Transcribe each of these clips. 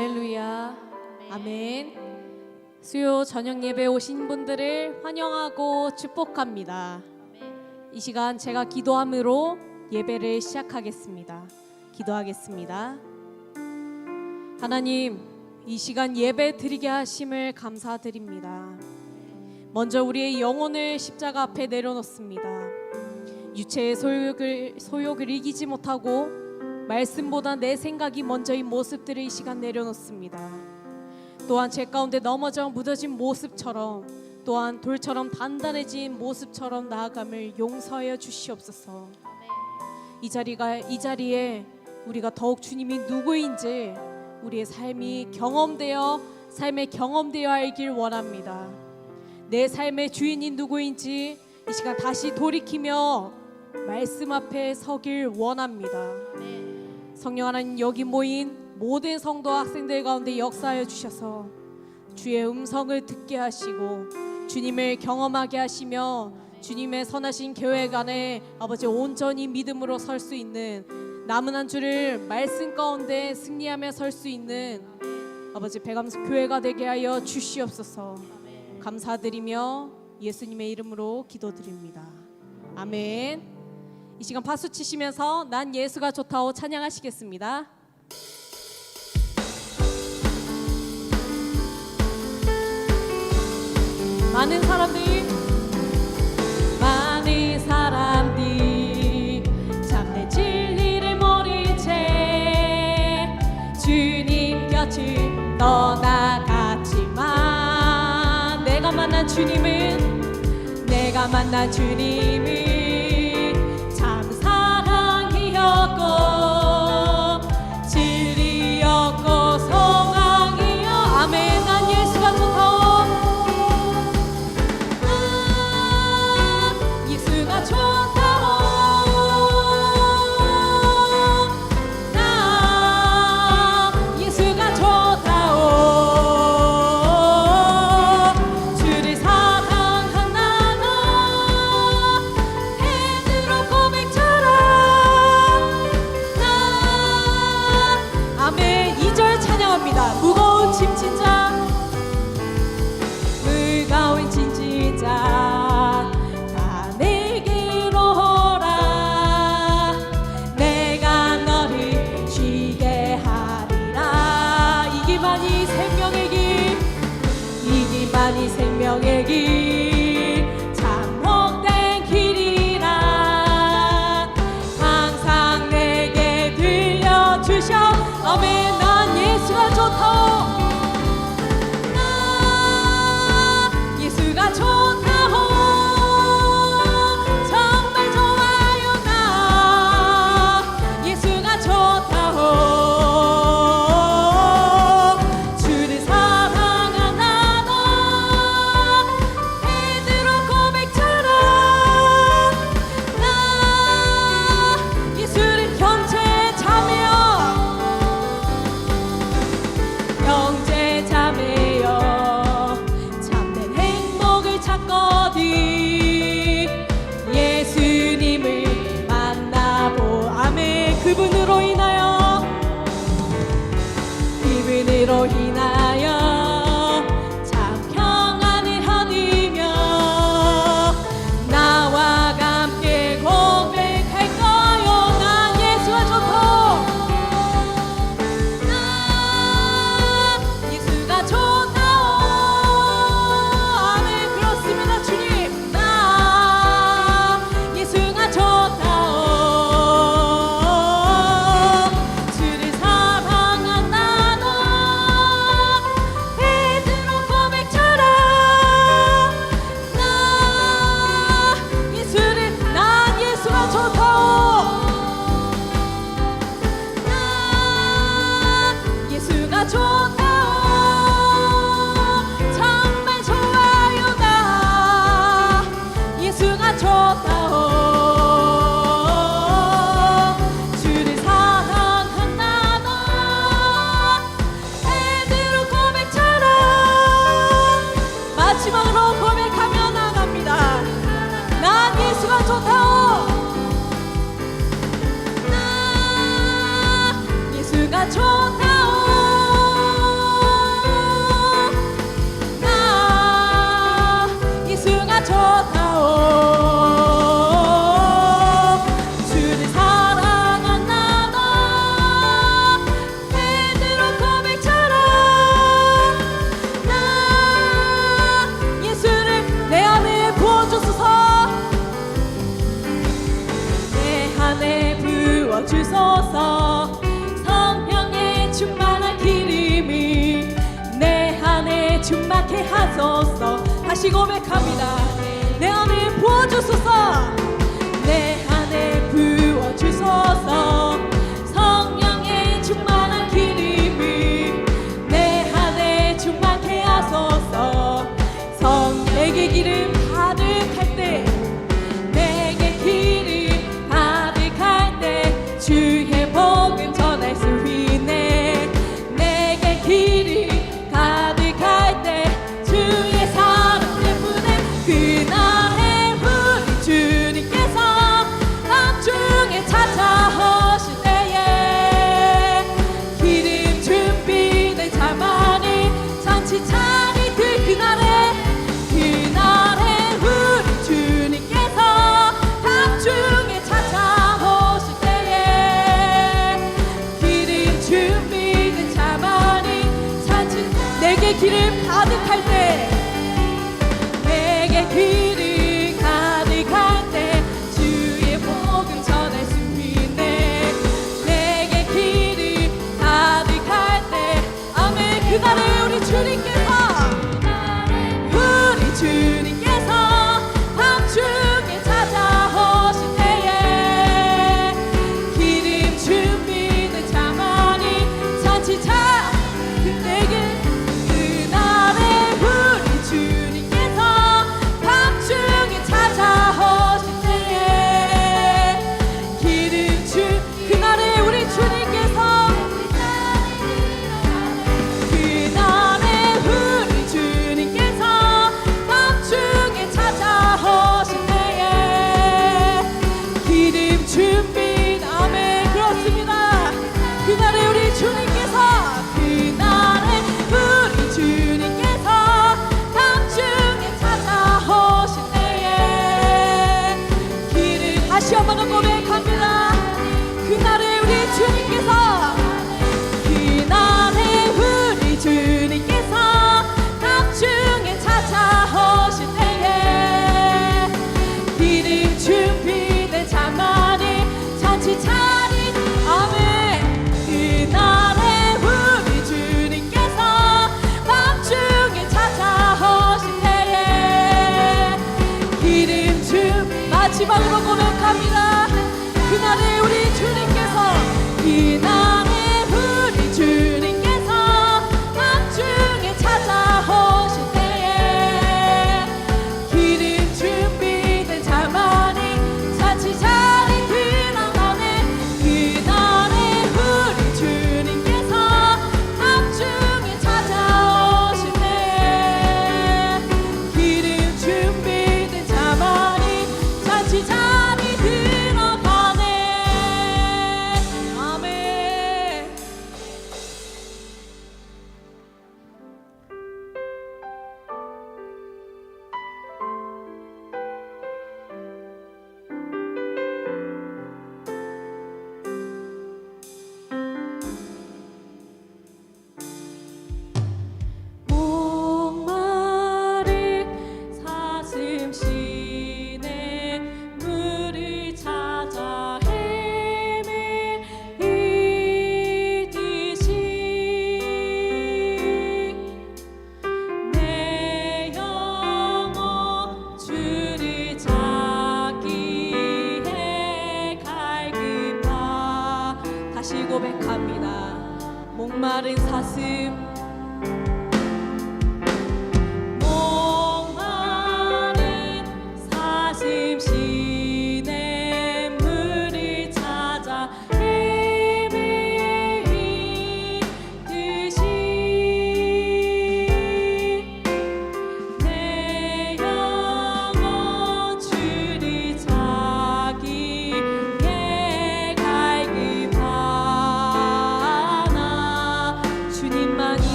할렐루야. 아멘. 수요 저녁 예배 오신 분들을 환영하고 축복합니다. 이 시간 제가 기도함으로 예배를 시작하겠습니다. 기도하겠습니다. 하나님, 이 시간 예배 드리게 하심을 감사드립니다. 먼저 우리의 영혼을 십자가 앞에 내려놓습니다. 유체의 소욕을 소욕을 이기지 못하고 말씀보다 내 생각이 먼저인 모습들을 이 시간 내려놓습니다. 또한 제 가운데 넘어져 무뎌진 모습처럼 또한 돌처럼 단단해진 모습처럼 나아감을 용서하여 주시옵소서. 이 자리가 이 자리에 우리가 더욱 주님이 누구인지 우리의 삶이 경험되어 삶의 경험되어 알길 원합니다. 내 삶의 주인이 누구인지 이 시간 다시 돌이키며 말씀 앞에 서길 원합니다. 성령 하나님 여기 모인 모든 성도 학생들 가운데 역사하여 주셔서 주의 음성을 듣게 하시고 주님을 경험하게 하시며 주님의 선하신 계획 안에 아버지 온전히 믿음으로 설 수 있는 남은 한 주를 말씀 가운데 승리하며 설 수 있는 아버지 배감수 교회가 되게 하여 주시옵소서. 감사드리며 예수님의 이름으로 기도드립니다. 아멘 이 시간 박수 치시면서 난 예수가 좋다고 찬양하시겠습니다. 많은 사람들이 많은 사람들이 참된 진리를 모른 채 주님 곁을 떠나갔지만 내가 만난 주님은 내가 만난 주님은 길을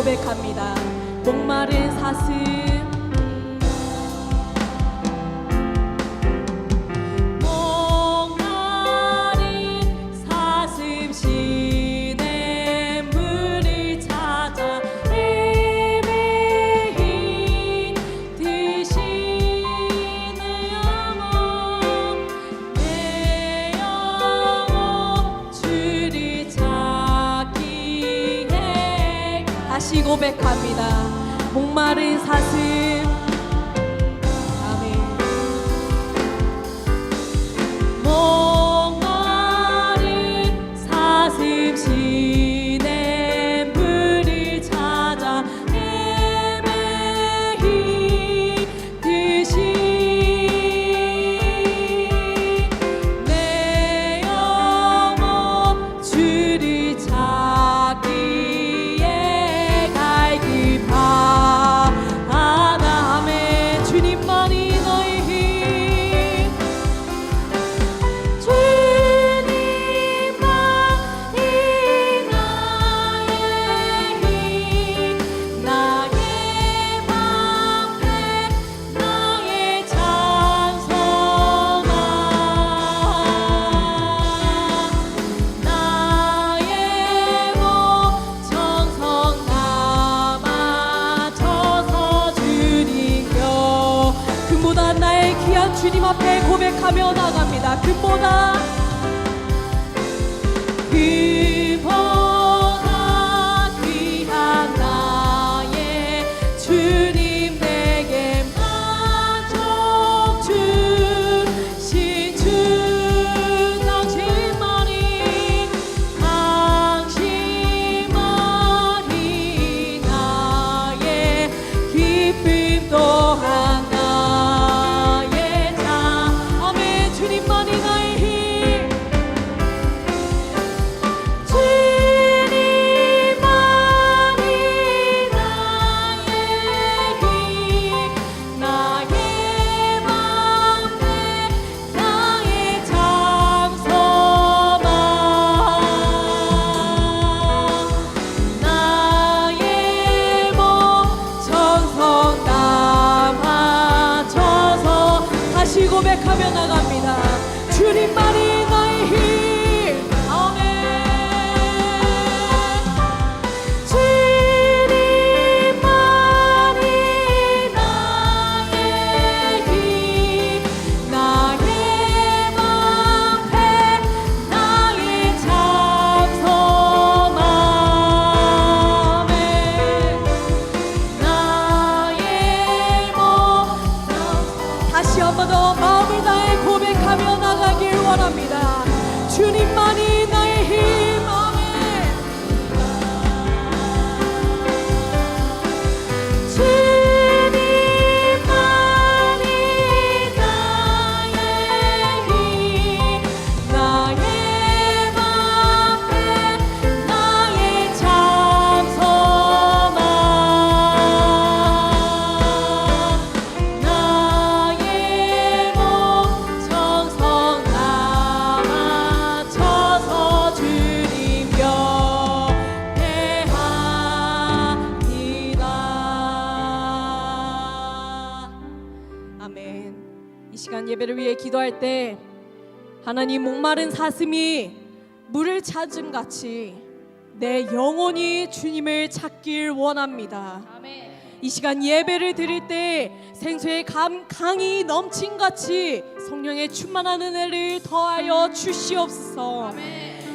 고백합니다. 목마른 사슴 귀한 주님 앞에 고백하며 나갑니다. 금보다 그 예배를 위해 기도할 때 하나님 목마른 사슴이 물을 찾음 같이 내 영혼이 주님을 찾길 원합니다. 이 시간 예배를 드릴 때 생수의 감, 강이 넘친 같이 성령의 충만한 은혜를 더하여 주시옵소서.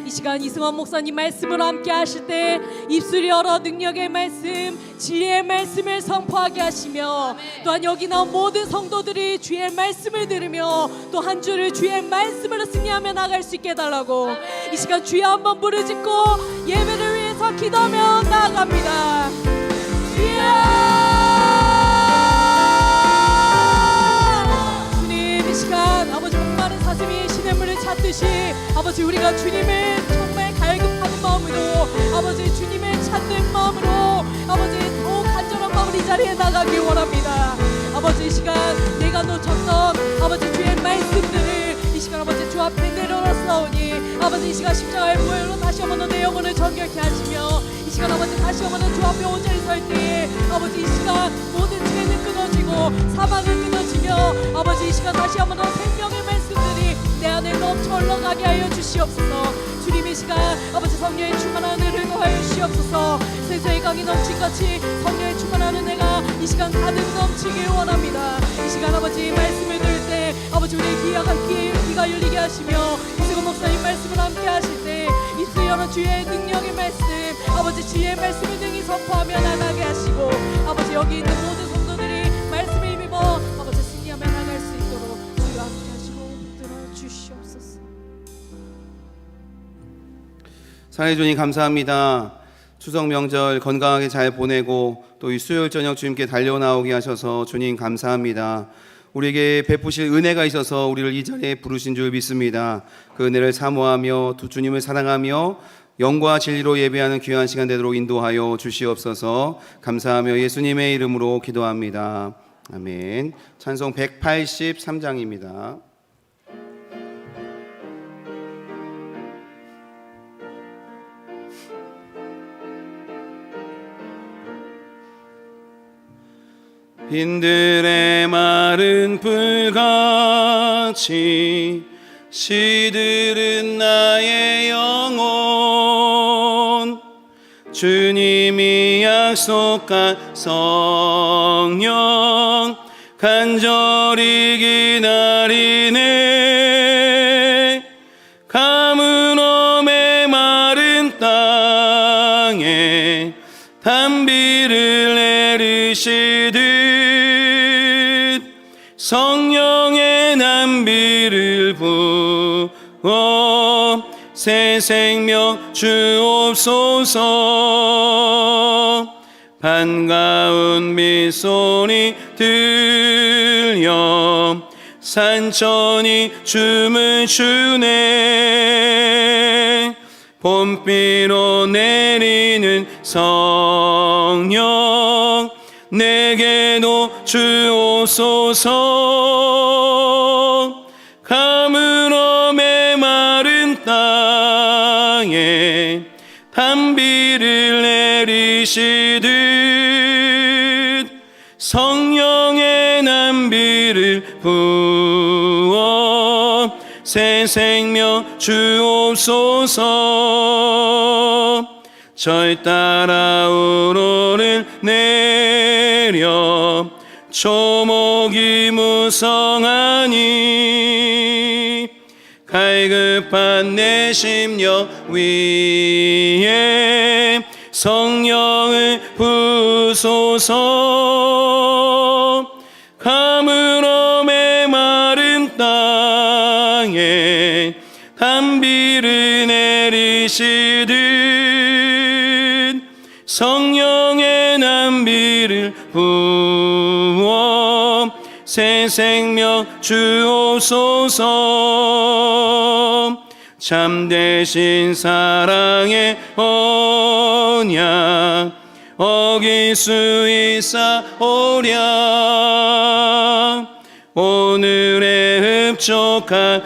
이 시간 이승원 목사님 말씀을 함께 하실 때 입술 열어 능력의 말씀, 진리의 말씀을 선포하게 하시며 또한 여기 나온 모든 성도들이 주의 말씀을 들으며 또 한 주를 주의 말씀으로 승리하며 나갈 수 있게 해달라고 이 시간 주여 한번 부르짖고 예배를 위해서 기도하며 나아갑니다. 주여! 목마른 사슴이 시냇물을 찾듯이 아버지 우리가 주님을 정말 갈급하는 마음으로 아버지 주님을 찾는 마음으로 아버지 더욱 간절한 마음으로 이 자리에 나가길 원합니다. 아버지 이 시간 내가 놓쳤던 아버지 주의 말씀들을 이 시간 아버지 주 앞에 내려놓았사오니 아버지 이 시간 십자가의 보혈로 다시 한번 더내 영혼을 정결케 하시며 이 시간 아버지 다시 한번 더주 앞에 온전히 설 때에 아버지 이 시간 모든 죄는 끊어지고 사망은 끊어지며 아버지 이 시간 다시 한번 흘러가게 하여 주시옵소서. 주님 이 시간 아버지 성령의 충만한 은혜를 더하여 주시옵소서. 세상의 강이 넘친 같이 성령의 충만한 은혜가 이 시간 가득 넘치길 원합니다. 이 시간 아버지 말씀을 들을 때 아버지 우리의 귀가 귀, 귀가 열리게 하시며 이승원 목사님 말씀을 함께 하실 때이 수여는 주의 능력의 말씀 아버지 주의 말씀을 능히 선포하며 나가게 하시고 아버지 여기 있는 모든 사랑해 주님 감사합니다. 추석 명절 건강하게 잘 보내고 또 이 수요일 저녁 주님께 달려나오게 하셔서 주님 감사합니다. 우리에게 베푸실 은혜가 있어서 우리를 이 자리에 부르신 줄 믿습니다. 그 은혜를 사모하며 두 주님을 사랑하며 영과 진리로 예배하는 귀한 시간 되도록 인도하여 주시옵소서. 감사하며 예수님의 이름으로 기도합니다. 아멘. 찬송 183장입니다. 빈들의 마른 불같이 시들은 나의 영혼. 주님이 약속한 성령 간절히 기다리네 새 생명 주옵소서. 반가운 미소리 들려. 산천이 춤을 추네. 봄비로 내리는 성령 내게도 주옵소서 내리시듯 성령의 난비를 부어 새 생명 주옵소서. 절 따라 우로를 내려 초목이 무성하니 갈급한 내 심령 위에 성령 을 부소서. 가물엄의 마른 땅에 단비를 내리시듯 성령의 난비를 부어 새 생명 주옵소서. 참되신 사랑의 언약 어길 수 있사오랴. 오늘의 흡족한